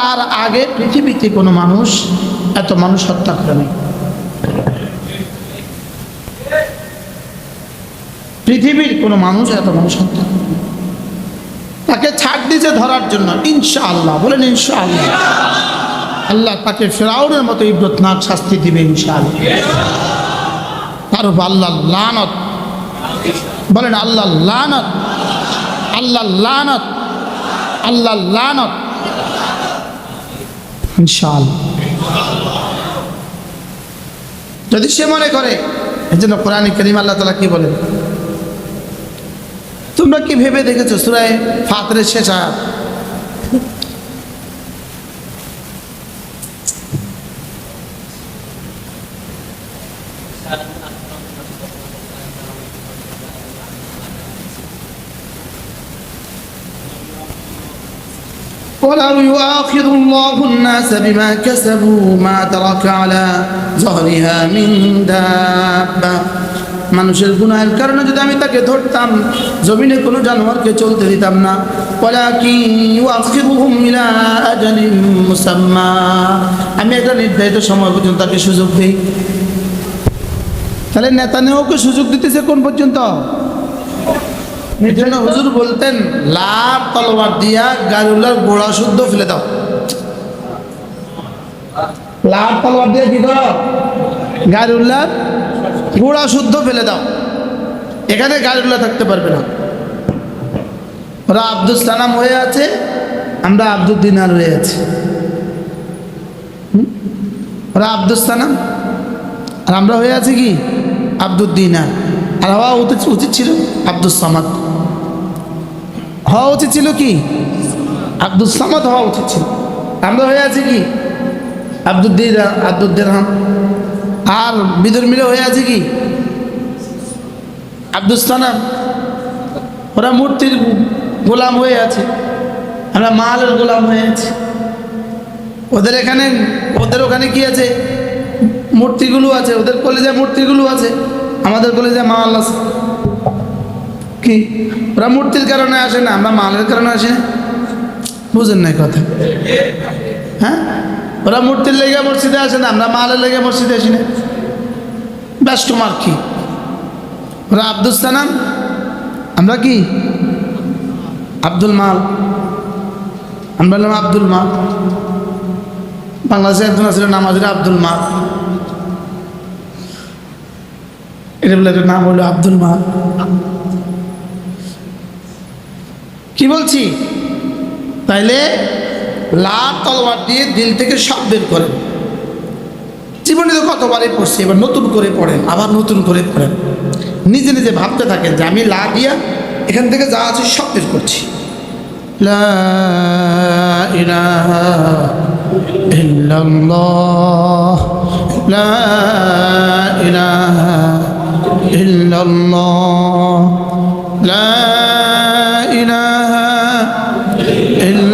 তার আগে পৃথিবীতে কোনো মানুষ এত মানুষ হত্যা করেনি পৃথিবীর কোনো মানুষ এত মানুষ হত্যা। তাকে ছাড় দিয়েছে ধরার জন্য, ইনশাআল্লাহ, বলেন ইনশাআল্লাহ। আল্লাহ আল্লাহ তাকে ফেরাউনের মতো ইব্রতনাক শাস্তি দিবে ইনশাআল্লাহ। তার উপর আল্লাহ লানত, বলেন আল্লাহ লানত আল্লাহ লানত আল্লাহ লানত। ইনশাআল্লাহ। যদি সে মনে করে, এই জন্য কোরআন করিম আল্লাহ তালা কি বলেন? তোমরা কি ভেবে দেখেছ সুরায় ফাতরের শেষ আয়াত? ولو يؤاخذ الله الناس بما كسبوا ما ترك على ظهرها من دابة মানুষের গুনাহের কারণে যদি আমি তাকে ধরতাম জমিনে কোনো জানোয়ারকে চলতে দিতাম না ওয়ালাকিন ইউআখিরুহুম ইলা আজালিন মুসাম্মা আমি একটা নির্ধারিত সময় পর্যন্ত তাকে সুযোগ দিই তাহলে নেতানেওকে সুযোগ দিতেছে কোন পর্যন্ত এর জন্য হুজুর বলতেন লাভ তলোয়ার দিয়া গাড়িওয়ালার গোড়া শুদ্ধ ফেলে দাও। লাভ তলোয়ার দিয়ে কি করো? গাড়িওয়ালার গোড়া শুদ্ধ ফেলে দাও। এখানে গাড়িওয়ালা থাকতে পারবে না। ওরা আব্দুল সালাম হয়ে আছে আমরা আব্দুল দিনার হয়ে আছি? ওরা আব্দুল সালাম আর আমরা হয়ে আছি কি? আব্দুল দিনার। আর হওয়া উচিত উচিত ছিল আব্দুল সামাদ। হওয়া উচিত ছিল কি? আব্দুল সামাদ হওয়া উচিত ছিল। আমরা হয়ে আছি কি? আব্দুল দিনা আব্দুল দেরহাম আর বিদুর মিলে হয়ে আছে কি? আব্দুল সালাম ওরা মূর্তির গোলাম হয়ে আছে। আমরা মালের গোলাম হয়ে আছি। ওদের এখানে, ওদের ওখানে কি আছে? মূর্তিগুলো আছে। ওদের কলেজে মূর্তিগুলো আছে। আমাদের কলেজে মাল আছে। কি? ওরা মূর্তির কারণে আসে না, আমরা মালের কারণে আসি? না বুঝেন নাই কথা। হ্যাঁ? ওরা মূর্তির লেগে মসজিদে আসে না, আমরা মালের লেগে মসজিদে আসি না। ব্যাস তোমার কি? ওরা আব্দুল সালাম, আমরা কি? আব্দুল মাল। আমরা বললাম আব্দুল মাল। বাংলাদেশে একজন আছিল নামাজের আব্দুল মাল। এটা বলে নাম হলো আব্দুল মাল। কি বলছি? তাইলে লাভ তলোয়ার দিয়ে দিল থেকে সব বের করেন। জীবনে তো কতবারই পড়ছি, এবার নতুন করে পড়েন, আবার নতুন করে পড়েন। নিজে নিজে ভাবতে থাকেন যে আমি লা দিয়া এখান থেকে যা আছে সব বের করছি। লা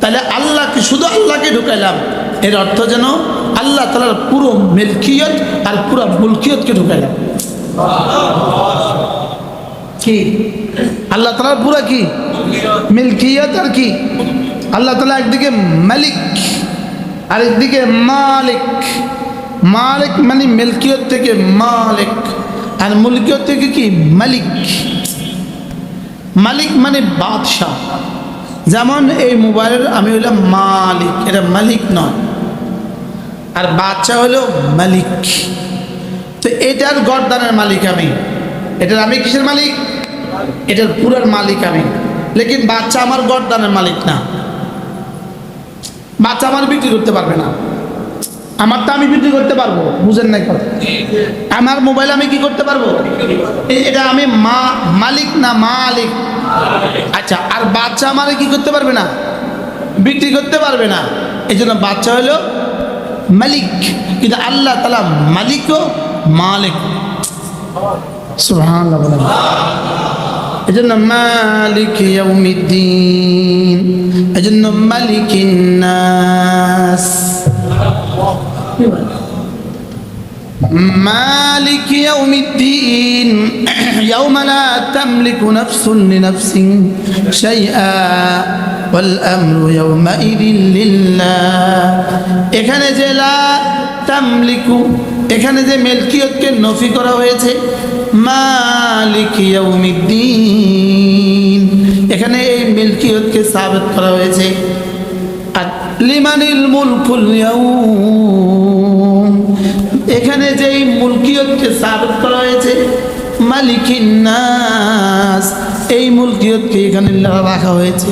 তাহলে আল্লাহকে, শুধু আল্লাহকে ঢুকাইলাম। এর অর্থ যেন আল্লাহ তালার পুরো মিল্কিয়ত আর পুরো মুলকিয়তকে ঢুকাইলাম। কি? আল্লাহ তালার পুরো কি? মিল্কিয়ত আর কি? আল্লাহ তালা একদিকে মালিক আর একদিকে মালিক। মালিক মানে মিল্কিয়ত থেকে মালিক, আর মুলকিয়ত থেকে কি? মালিক। মালিক মানে বাদশাহ। যেমন এই মোবাইলের আমি হইলাম মালিক, এটা মালিক নয়। আর বাচ্চা হলো মালিক। তো এটার গরদানের মালিক আমি। এটার আমি কিসের মালিক? এটার পুরার মালিক আমি। লেকিন বাচ্চা আমার গরদানের মালিক না। বাচ্চা আমার বিক্রি করতে পারবে না। আমারটা আমি বিক্রি করতে পারব, বুঝেন নাই কথা। আমার মোবাইল আমি কি করতে পারব? এটা আমি মা, মালিক না মালিক? আচ্ছা আর বাচ্চা আমারে কি করতে পারবে না? বিক্রি করতে পারবে না। এই জন্য বাচ্চা হলো মালিক। কিন্তু আল্লাহ তালা মালিকও মালিক। বলেন। এই জন্য মালিক এই জন্য মালিকিন নাস। مالك يوم الدين يوم لا تملك نفس لنفس شيئا والأمر يومئذ لله এখানে যে লা তামলিকু এখানে যে মিল্কিয়তকে নফি করা হয়েছে মালিক ইয়াউমিদ্দিন এখানে এই মিল্কিয়তকে সাবিত করা হয়েছে আর লিমানিল মুলকুল ইয়াউম এখানে যেই মুলকিয়তকে সাবিত করা হয়েছে মালিকিন নাস এই মুলকিয়তকে এখানে রাখা হয়েছে।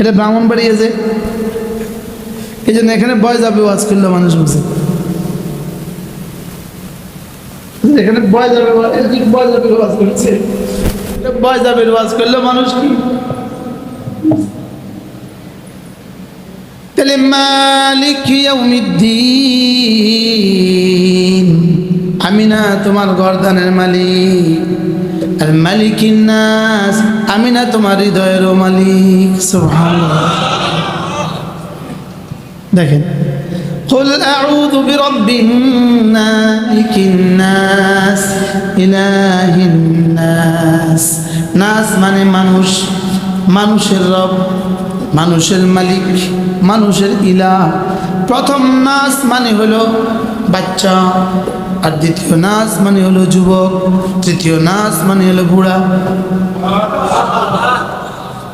এটা ব্রাহ্মণ বাড়ি বাড়িয়েছে এই জন্য এখানে বয় যাবে ওয়াজ করলে মানুষ বুঝে এখানে বয় যাবে বয় যাবে ওয়াজ করছে। বয় যাবে ওয়াজ করলে মানুষ কি? তাহলে মালিক ইয়াউমিদ্দিন আমি না তোমার গর্দানের মালিক আর মালিকিন নাস আমি না তোমার হৃদয়েরও মালিক সুবহানাল্লাহ দেখেন قل أعوذ برب مالك الناس إله الناس নাস মানে মানুষ মানুষের রব মানুষের মালিক মানুষের ইলা। প্রথম নাচ মানে হলো বাচ্চা আর দ্বিতীয় নাচ মানে হলো যুবক তৃতীয় নাচ মানে হলো বুড়া।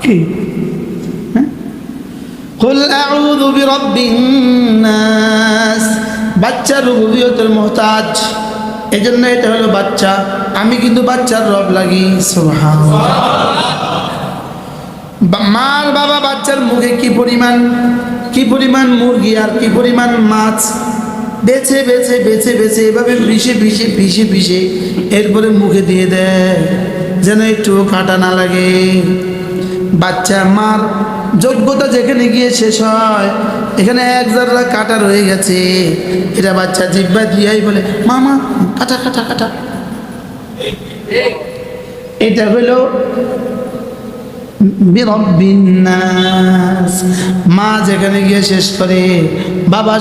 কি? হ্যাঁ? বাচ্চার রুবিয়তের মহতাজ। এজন্য এটা হলো বাচ্চা। আমি কিন্তু বাচ্চার রব লাগি সোহা মার বাবা বাচ্চার মুখে কি পরিমাণ কি পরিমাণ মুরগি আর কি পরিমাণ মাছ? বেছে বেছে বেছে বেছে, এভাবে বিষে বিষে বিষে বিষে এরপরে মুখে দিয়ে দেয়। যেন একটু কাটা না লাগে। বাচ্চা, মার যোগ্যতা যেখানে গিয়ে শেষ হয়, এখানে এক জাররা কাটা রয়ে গেছে। এটা বাচ্চা জিব্বা দিয়াই বলে, মামা, কাটা কাটা কাটা। এটা হলো বিরব্বিন্নাস। মা যেখানে গিয়ে শেষ করে, বাবা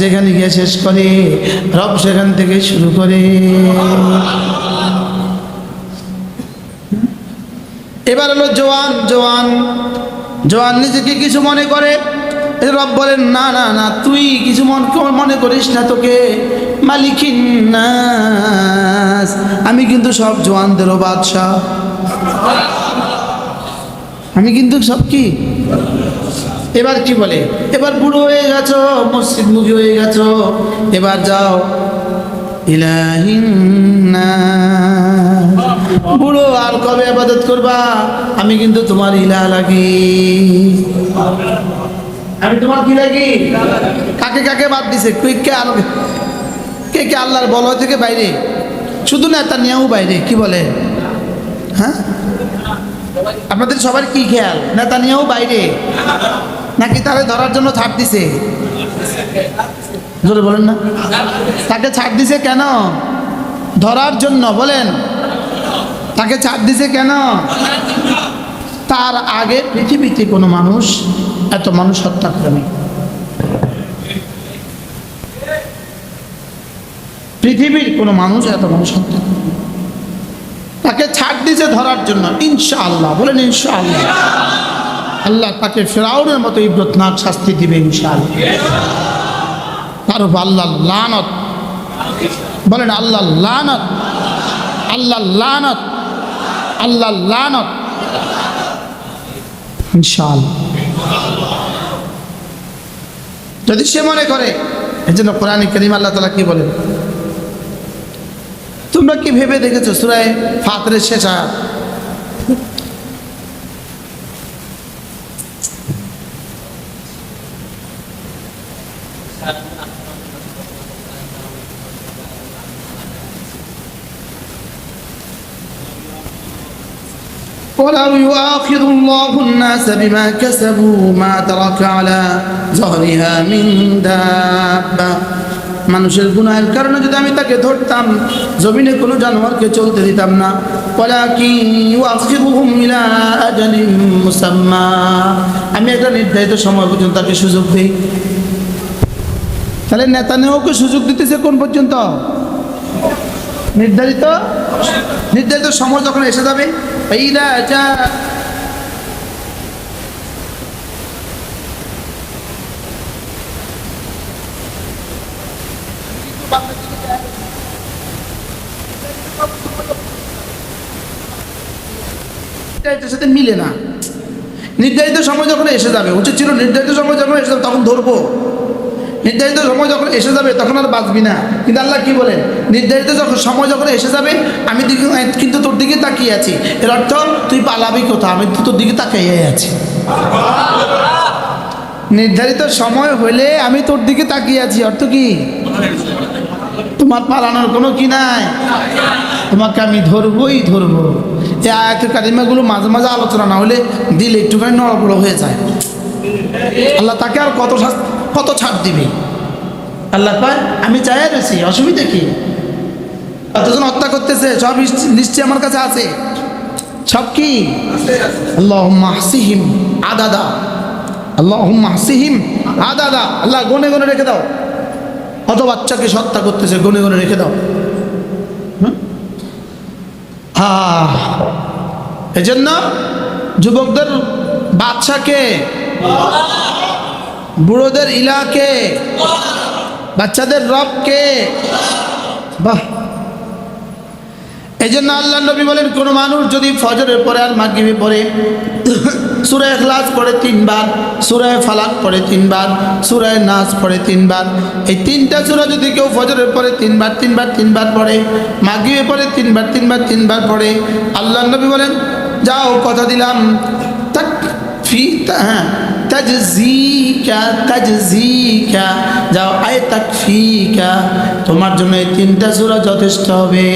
যেখানে গিয়ে শেষ করে, রব সেখান থেকে শুরু করে। এবার হলো জোয়ান জোয়ান। জোয়ান নিজেকে কিছু মনে করে। রব বলেন, না না না, তুই কিছু মন মনে করিস না তোকে। মালিকিন আমি কিন্তু সব জোয়ানদেরও বাদশাহ। আমি কিন্তু সব কি? এবার কি বলে? এবার বুড়ো হয়ে গেছো, মসজিদ মুখী হয়ে গেছো, এবার যাও। বুড়ো, আর কবে আবাদত করবা? আমি কিন্তু তোমার ইলা লাগি। আমি তোমার কি লাগি? কাকে কাকে বাদ দিছে? কে কে আর কে কে আল্লাহর বল থেকে বাইরে? শুধু না, তার নিয়েও বাইরে, কি বলে? হ্যাঁ? আপনাদের সবার কি খেয়াল? নেতা নিয়েও বাইরে? নাকি তারে ধরার জন্য ছাড় দিছে? জোরে বলেন না। তাকে ছাড় দিছে কেন? ধরার জন্য, বলেন। তাকে ছাড় দিছে কেন? তার আগে পৃথিবীতে কোনো মানুষ এত মানুষ হত্যা করেনি পৃথিবীর কোনো মানুষ এত মানুষ হত্যা করেনি। ছাড় ধরার জন্য ইনশাআল্লাহ। বলেন ইনশাআল্লাহ। আল্লাহ তাকে ফেরাউনের মতো ইব্রতনাক শাস্তি দিবে ইনশাআল্লাহ। তার উপর আল্লাহ লানত। বলেন আল্লাহ লানত। আল্লাহ লানত। আল্লাহ লানত। ইনশাআল্লাহ। যদি সে মনে করে, এই জন্য কোরআন করিম আল্লাহ তালা কি বলেন? তোমরা কি ভেবে দেখেছো সুরায় ফাতরের শেষ আয়াত ولو يؤاخذ الله الناس بما كسبوا ما ترك على ظهرها من دابة মানুষের গুনাহের কারণে যদি আমি তাকে ধরতাম, জমিনে কোনো জানোয়ারকে চলতে দিতাম না। আমি একটা নির্ধারিত সময় পর্যন্ত তাকে সুযোগ দিই। তাহলে নেতা নেতানেওকে সুযোগ দিতেছে কোন পর্যন্ত? নির্ধারিত? নির্ধারিত সময় যখন এসে যাবে এটার সাথে মিলে না। নির্ধারিত সময় যখন এসে যাবে, উচিত ছিল নির্ধারিত সময় যখন এসে যাবে তখন ধরবো। নির্ধারিত সময় যখন এসে যাবে তখন আর বাঁচবি না। কিন্তু আল্লাহ কি বলেন? নির্ধারিত যখন সময় যখন এসে যাবে, আমি কিন্তু তোর দিকে তাকিয়ে আছি। এর অর্থ তুই পালাবি কোথাও আমি তো তোর দিকে তাকিয়ে আছি। নির্ধারিত সময় হলে আমি তোর দিকে তাকিয়ে আছি। অর্থ কি? তোমার পালানোর কোনো কি নাই? তোমাকে আমি ধরবই ধরবো। এই আয়াতের কারিমাগুলো মাঝে মাঝে আলোচনা না হলে দিলে একটুখানি নড়বড় হয়ে যায়। আল্লাহ তাকে আর কত কত ছাড় দিবে? আল্লাহ কয় আমি চাই রয়েছি অসুবিধা কি? কতজন হত্যা করতেছে, সব নিশ্চয়- আমার কাছে আছে। সব কি? আল্লাহ মাহসিহিম আদাদা। আল্লাহ মাহসিহিম আদাদা। আল্লাহ গনে গনে রেখে দাও। কত বাচ্চাকে হত্যা করতেছে, গনে গনে রেখে দাও। হুম? এজন্য যুবকদের বাচ্চাকে, বুড়োদের ইলাকে, বাচ্চাদের রবকে, বাহ। এই জন্য আল্লাহ নবী বলেন, কোনো মানুষ যদি ফজরের পরে আর মাগরিবে পরে সুরায় এখলাস পড়ে তিনবার সুরায় ফালাক পড়ে তিনবার সুরায় নাচ পড়ে তিনবার, এই তিনটা সুরা যদি কেউ ফজরের পরে তিনবার তিনবার তিনবার পড়ে, মাগরিবে পরে তিনবার তিনবার তিনবার পড়ে, আল্লাহ নবী বলেন যাও কথা দিলাম। তাক ফি হ্যাঁ। যাও তোমার জন্য এই তিনটা সূরা যথেষ্ট হবে।